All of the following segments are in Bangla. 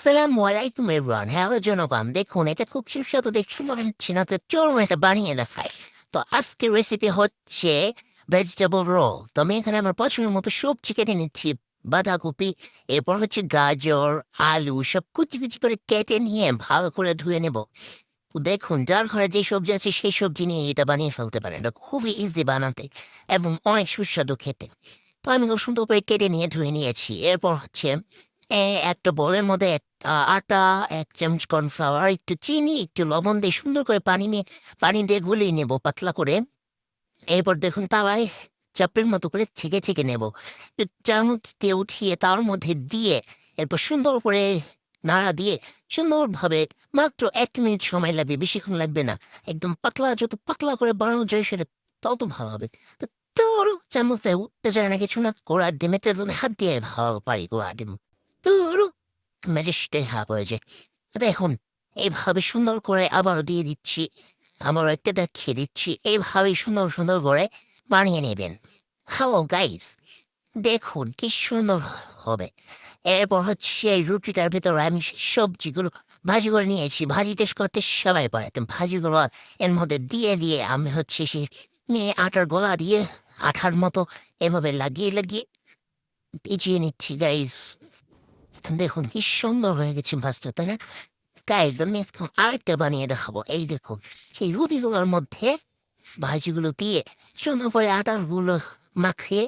আসসালামু আলাইকুম এভরান হ্যালো দেখুন এটা খুব সুস্বাদু দেখছি মনে হচ্ছে না তো চলুন এটা বানিয়ে দেখাই তো আজকের রেসিপি হচ্ছে ভেজিটেবল রোল তো আমি এখানে আমার পছন্দের মতো সবজি কেটে নিচ্ছি বাঁধাকপি এরপর হচ্ছে গাজর আলু সব কুচি কুচি করে কেটে নিয়ে ভালো করে ধুয়ে নেব দেখুন, যার ঘরে যে সবজি আছে, সেই সবজি নিয়ে এটা বানিয়ে ফেলতে পারেন। এটা খুবই ইজি বানাতে এবং অনেক সুস্বাদু খেতে। তো আমি খুব সুন্দর করে কেটে নিয়ে, ধুয়ে নিয়েছি। এরপর হচ্ছে একটা বোলের মধ্যে এক- আটা, এক চামচ কর্নফ্লাওয়ার একটু চিনি, একটু লবণ দিয়ে সুন্দর করে পানি নিয়ে, পানি দিয়ে গুলিয়ে নেব পাতলা করে। এরপর দেখুন তাওয়ায় চাপড়ির মতো করে ছেঁকে ছেঁকে নেব। চামচ দিয়ে উঠিয়ে তার মধ্যে দিয়ে এরপর সুন্দর করে নাড়া দিয়ে সুন্দরভাবে মাত্র এক মিনিট সময় লাগবে, বেশিক্ষণ লাগবে না। একদম পাতলা, যত পাতলা করে বানানো যায় সেটা তত ভালো হবে। তো তোর চামচ দিয়ে উঠতে যায় না কিছু না গোড়া তুমি হাত দিয়ে ভালো পারি গোড়া ডিম। তোর মেজেস্টে হাফ হয়েছে দেখুন, এইভাবে সুন্দর করে আবারও দিয়ে দিচ্ছি আবার একটা দেখিয়ে দিচ্ছি, এইভাবে সুন্দর সুন্দর করে বানিয়ে নেবেন। হাও গাইস দেখুন কি সুন্দর হবে। এরপর হচ্ছে এই রুটিটার ভেতরে আমি সেই সবজিগুলো ভাজি করে নিয়েছি। ভাজি টেস্ট করতে সবাই পারে। তো ভাজিগুলো এর মধ্যে দিয়ে দিয়ে আমি হচ্ছে সে নিয়ে আটার গোলা দিয়ে আঠার মতো এভাবে লাগিয়ে লাগিয়ে পিছিয়ে নিচ্ছি গাইস দেখুন কি সুন্দর হয়ে গেছে ভাজটা তাই না আমি এখন আরেকটা বানিয়ে দেখাবো এই দেখুন সেই রুটিগুলোর মধ্যে ভাজিগুলো দিয়ে সুন্দর করে আটাগুলো মাখিয়ে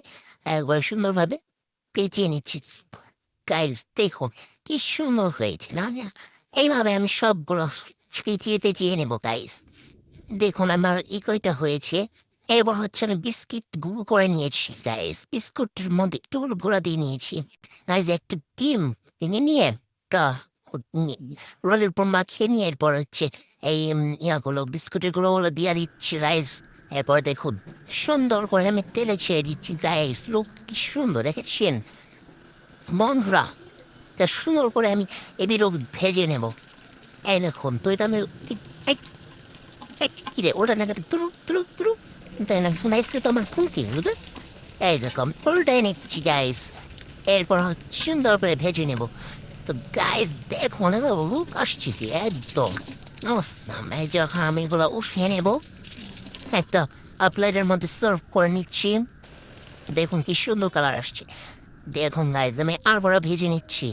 একবার সুন্দরভাবে পেঁচিয়ে নিচ্ছি গাইস দেখুন কি সুন্দর হয়েছে না এইভাবে আমি সবগুলো পেঁচিয়ে পেঁচিয়ে নেব গাইস দেখুন আমার ই কয়টা হয়েছে এবার হচ্ছে আমি বিস্কিট গুঁড়ো করে নিয়েছি গাইস বিস্কুটের মধ্যে একটু গুঁড়া দিয়ে নিয়েছি গাইস একটু ডিম ভেঙে নিয়ে রোলের উপর মাখিয়ে নিয়ে এরপর হচ্ছে এই ইয়াগুলো বিস্কুটেরগুলো হলো দিয়ে দিচ্ছি রাইস। এরপর দেখুন সুন্দর করে আমি তেলে ছেড়ে দিচ্ছি গাইস লোক কি সুন্দর দেখেছেন? বন্ধুরা তা সুন্দর করে আমি এবিরও ভেজে নেব। এই দেখুন তো এটা আমি কি- এই, এই, কি রে ওটা না তুরু তুরু তুরু তাই না শোনাইছে তো আমার ফুলকি বুঝলে এই দেখুন উল্টাই নিচ্ছি গাইস এরপর সুন্দর করে ভেজে নেব। তো গাইস দেখুন এটা লুক আসছে কি একদম। এই যখন আমি এগুলো উঠিয়ে নেব। একটা প্লেটের মধ্যে সার্ভ করে নিচ্ছি। দেখুন কি সুন্দর কালার আসছে। দেখুন গাইস আমি আরবার ভেজে নিচ্ছি।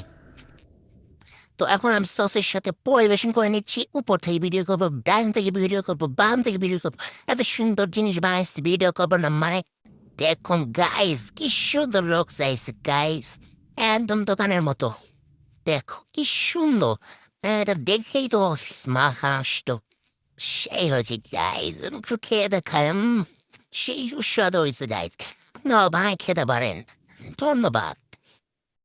তো এখন আমি সসের সাথে পরিবেশন করে নিচ্ছি। উপর থেকে ভিডিও করব, ডান থেকে ভিডিও করব, বাম থেকে ভিডিও করব। এত সুন্দর জিনিস বানাইছি ভিডিও করব না মানে দেখুন গাইস কি সুন্দর লোক চাইছে গাইস একদম দোকানের মতো দেখো কি সুন্দর এটা দেখেই তো মাখা আসতো সেই হয়েছে গাইস একটু খেয়ে দেখায় উম, সেই সুস্বাদু হয়েছে গাইস না ভাই খেতে পারেন ধন্যবাদ